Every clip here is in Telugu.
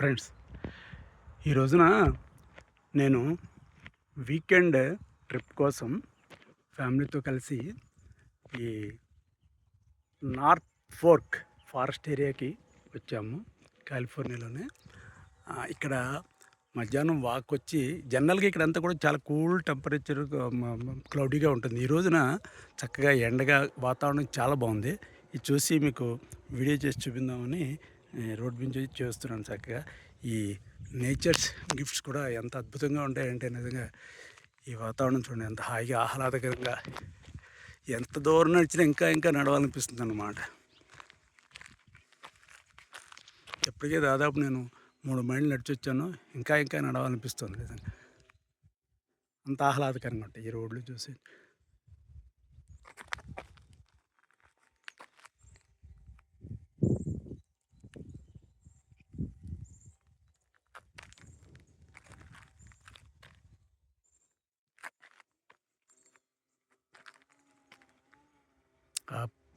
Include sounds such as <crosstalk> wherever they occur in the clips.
ఫ్రెండ్స్ ఈ రోజున నేను వీకెండ్ ట్రిప్ కోసం ఫ్యామిలీతో కలిసి ఈ నార్త్ ఫోర్క్ ఫారెస్ట్ ఏరియాకి వచ్చాము. కాలిఫోర్నియాలోనే. ఇక్కడ మధ్యాహ్నం వాక్ వచ్చి జనరల్గా ఇక్కడ అంతా కూడా చాలా కూల్ టెంపరేచర్ క్లౌడీగా ఉంటుంది. ఈ రోజున చక్కగా ఎండగా వాతావరణం చాలా బాగుంది. ఇది చూసి మీకు వీడియో చేసి చూపిందామని రోడ్ నుంచి చేస్తున్నాను చక్కగా. ఈ నేచర్స్ గిఫ్ట్స్ కూడా ఎంత అద్భుతంగా ఉంటాయంటే నిజంగా ఈ వాతావరణం చూడండి ఎంత హాయిగా ఆహ్లాదకరంగా ఎంత దూరం నడిచినా ఇంకా ఇంకా నడవాలనిపిస్తుంది అన్నమాట. ఇప్పటికే దాదాపు నేను మూడు మైళ్ళు నడిచి వచ్చాను ఇంకా ఇంకా నడవాలనిపిస్తుంది నిజంగా. అంత ఆహ్లాదకరంగా ఉంటాయి ఈ రోడ్లు చూసి.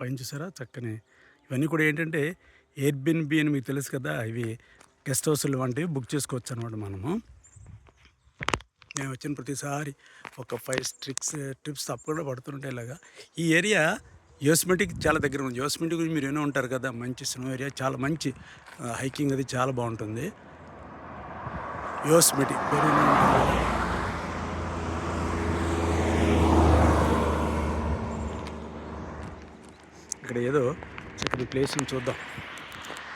పైన చూసారా చక్కని. ఇవన్నీ కూడా ఏంటంటే ఎయిర్బిన్ బి అని మీకు తెలుసు కదా ఇవి గెస్ట్ హౌస్లు వంటివి బుక్ చేసుకోవచ్చు అనమాట మనము. నేను వచ్చిన ప్రతిసారి ఒక ఫైవ్ ట్రిక్స్ ట్రిప్స్ తప్పకుండా పడుతుంటే ఇలాగా. ఈ ఏరియా యోస్మెటిక్ చాలా దగ్గర ఉంది. యోస్మెటిక్ గురించి మీరు ఏమో ఉంటారు కదా మంచి స్నో ఏరియా చాలా మంచి హైకింగ్ అది చాలా బాగుంటుంది. యోస్మెటిక్ ఏదో ఇక్కడ ఏదో చక్కటి ప్లేస్ని చూద్దాం.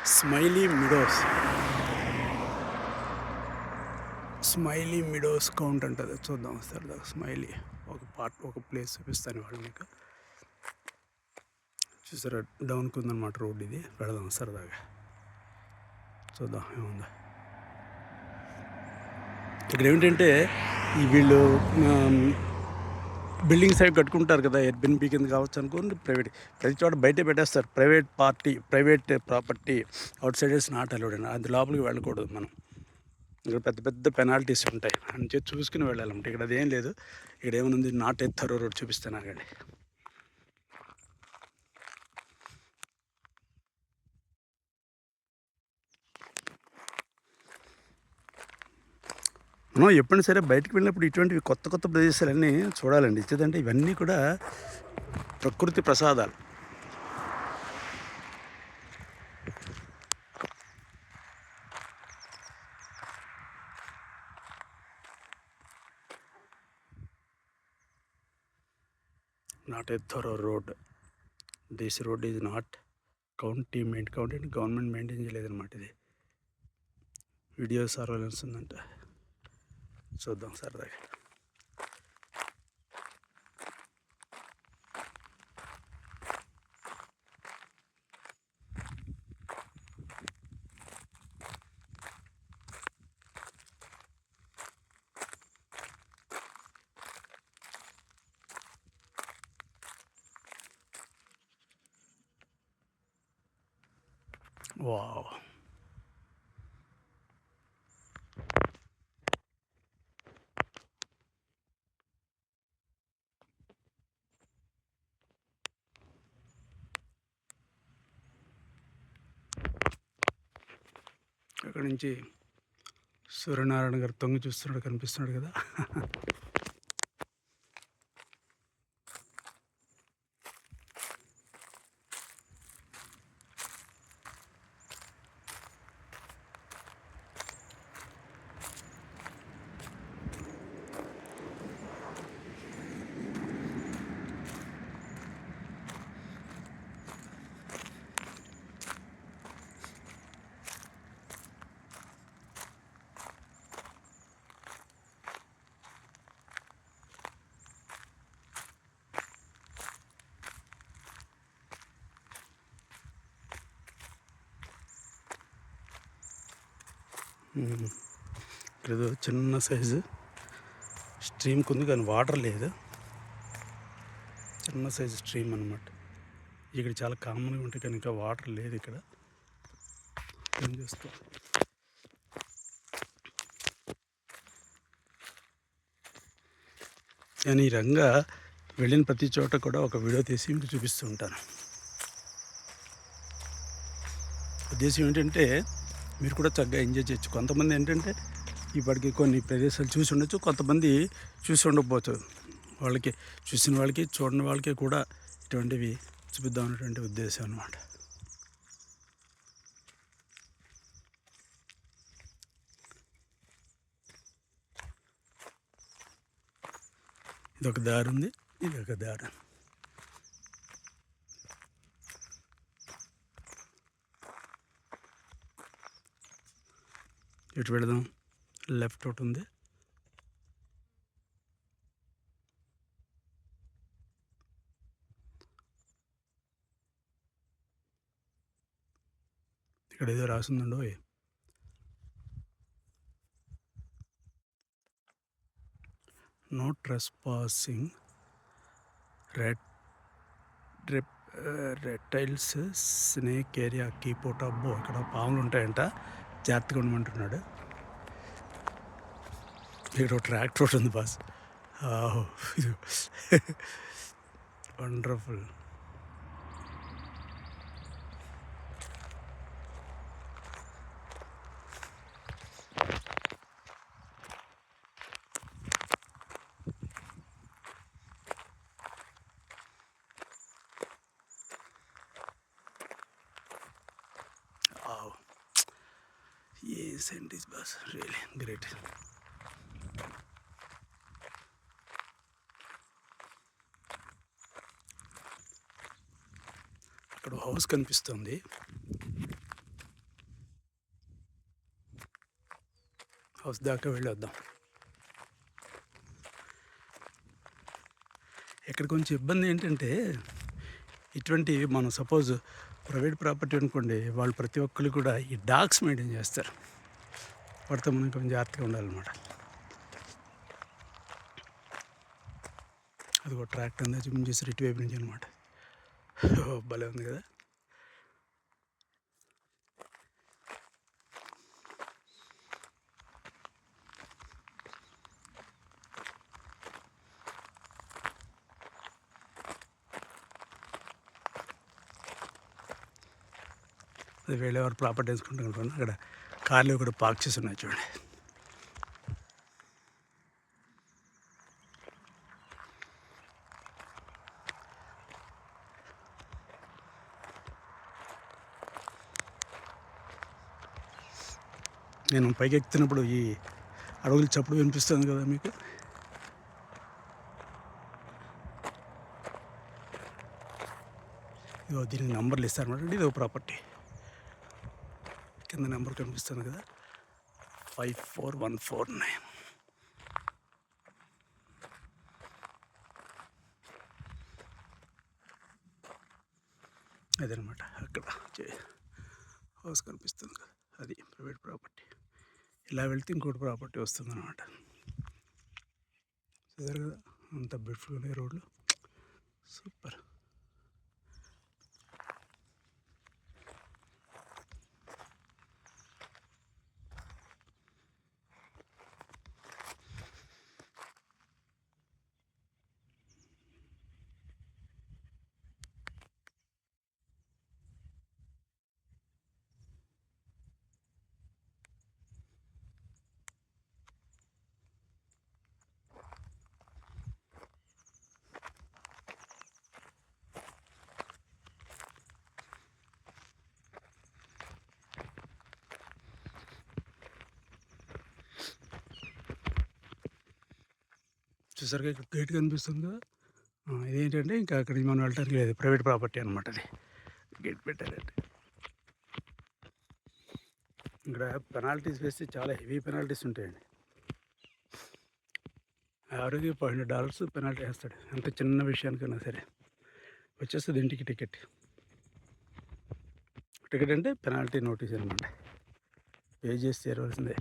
Smiley Meadows. Smiley Meadows count అంటది. చూద్దాం సరదా స్మైలీ. ఒక పార్ట్ ఒక ప్లేస్ చూపిస్తాను వాళ్ళు మీకు. చూసారా డౌన్కి ఉందన్నమాట రోడ్ ఇది. పెడదాం సరదాగా చూద్దాం ఏముందా. ఇక్కడ ఏమిటంటే ఈ వీళ్ళు బిల్డింగ్స్ అవి కట్టుకుంటారు కదా ఎయిర్బిన్బి కింద కావచ్చు అనుకోండి ప్రైవేట్. ప్రతి చోట బయట పెట్టేస్తారు. Private party private property outsiders not allowed అది లోపలికి వెళ్ళకూడదు మనం. ఇక్కడ పెద్ద పెద్ద పెనాల్టీస్ ఉంటాయి. అని చెప్పి చూసుకుని వెళ్ళాలంటే ఇక్కడ అదేం లేదు. ఇక్కడ ఏముంది? నాట్ ఎత్తరో రోడ్ చూపిస్తాను అక్కడ మనం ఎప్పుడైనా సరే బయటకు వెళ్ళినప్పుడు ఇటువంటివి కొత్త కొత్త ప్రదేశాలన్నీ చూడాలండి. ఇచ్చేదంటే ఇవన్నీ కూడా ప్రకృతి ప్రసాదాలు. Not a through road. This road is not county main county government maintain చేయలేదన్నమాట ఇది. వీడియో సర్వేలెన్స్ ఉందంట. చూద్దాం సరదాగా వావ్ అక్కడి నుంచి సూర్యనారాయణ గారు తొంగి చూస్తున్నాడు కనిపిస్తున్నాడు కదా. ఇక్కడ చిన్న సైజు స్ట్రీమ్కి ఉంది కానీ వాటర్ లేదు. చిన్న సైజు స్ట్రీమ్ అనమాట ఇక్కడ చాలా కామన్గా ఉంటాయి కానీ ఇంకా వాటర్ లేదు ఇక్కడ. ఏం చేస్తాం? నేను ఈ రంగా వెళ్ళిన ప్రతి చోట కూడా ఒక వీడియో తీసి మీకు చూపిస్తూ ఉంటాను. ఉద్దేశం ఏంటంటే మీరు కూడా చక్కగా ఎంజాయ్ చేయొచ్చు. కొంతమంది ఏంటంటే ఇప్పటికి కొన్ని ప్రదేశాలు చూసి ఉండొచ్చు కొంతమంది చూసి ఉండకపోవచ్చు. వాళ్ళకి చూసిన వాళ్ళకి చూడని వాళ్ళకి కూడా ఇటువంటివి చూపిద్దాం అనేటువంటి ఉద్దేశం అనమాట ఇదొక దారి ఉంది ఇది ఒక దారి. ఇటు పెడదాం లెఫ్ట్ ఒకటి ఉంది. ఇక్కడ ఏదో రాసిందండో no trespassing red reptiles snake area keep out అబ్బో ఇక్కడ పాములు ఉంటాయంట. జాగ్రత్తగా ఉండమంటున్నాడు. ఇక్కడ ట్రాక్టర్ ఉంది boss. <laughs> Wonderful. Yes, and this bus really great. అక్కడ హౌస్ కనిపిస్తుంది. హౌస్ దాకా వెళ్ళొద్దాం. ఇక్కడ కొంచెం ఇబ్బంది ఏంటంటే ఇటువంటి మనం సపోజ్ ప్రైవేట్ ప్రాపర్టీ అనుకోండి వాళ్ళు ప్రతి ఒక్కరు కూడా ఈ డాగ్స్ మెయింటైన్ చేస్తారు. వాటితో మనం కొంచెం జాగ్రత్తగా ఉండాలన్నమాట. అది ఒక ట్రాక్టర్ అందా చూపించేసి ఇటువైపు నుంచి అనమాట భలే ఉంది కదా. అది వేరే వారు ప్రాపర్టీ వేసుకుంటాం అక్కడ కార్లు కూడా పార్క్ చేసి ఉన్నాయి చూడండి. నేను పైకి ఎక్కుతున్నప్పుడు ఈ అడవులు చప్పుడు వినిపిస్తుంది కదా మీకు? ఇదిగో దీనికి నంబర్లు ఇస్తారన్నమాట. ఇది ఒక ప్రాపర్టీ. కింద నెంబర్ కనిపిస్తుంది కదా. Five four one four nine. అదనమాట అక్కడ హౌస్ కనిపిస్తుంది కదా. అది ప్రైవేట్ ప్రాపర్టీ. ఇలా వెళ్తే ఇంకోటి ప్రాపర్టీ వస్తుంది అనమాట చూసారు కదా అంత బ్యూటిఫుల్ ఉన్నాయి రోడ్లు. సూపర్. చూసారుగా ఇక్కడ గేట్ కనిపిస్తుందా ఇదేంటంటే ఇంకా అక్కడికి మనం వెళ్ళటానికి లేదు ప్రైవేట్ ప్రాపర్టీ అనమాట అది. గేట్ పెట్టారంటే ఇక్కడ పెనాల్టీస్ వేస్తే చాలా హెవీ పెనాల్టీస్ ఉంటాయండి. ఆరోగ్య ఫైవ్ హండ్రెడ్ డాలర్స్ పెనాల్టీ వేస్తాడు ఎంత చిన్న విషయానికైనా సరే. వచ్చేస్తుంది ఇంటికి టికెట్. టికెట్ అంటే పెనాల్టీ నోటీస్ అనమాట పే చేసి చేరవలసిందే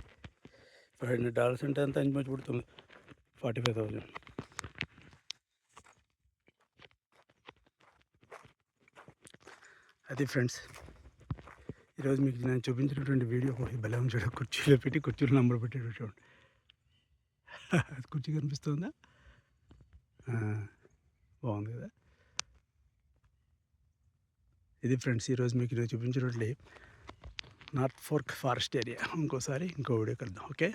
ఫైవ్ హండ్రెడ్ డాలర్స్ అంటే అంత ఇంచుమించు పడుతుంది. Forty five thousand. అది ఫ్రెండ్స్ ఈరోజు మీకు నేను చూపించినటువంటి వీడియో కూడా బలం చూడ కుర్చీలో పెట్టి కుర్చీలో నంబర్ పెట్టాడు చూడండి. అది కుర్చీ కనిపిస్తుందా? బాగుంది కదా? ఇది ఫ్రెండ్స్ ఈరోజు మీకు ఈరోజు చూపించినట్లు నార్త్ ఫోర్క్ ఫారెస్ట్ ఏరియా. ఇంకోసారి ఇంకో వీడియో కలుద్దాం ఓకే?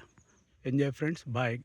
Enjoy friends bye.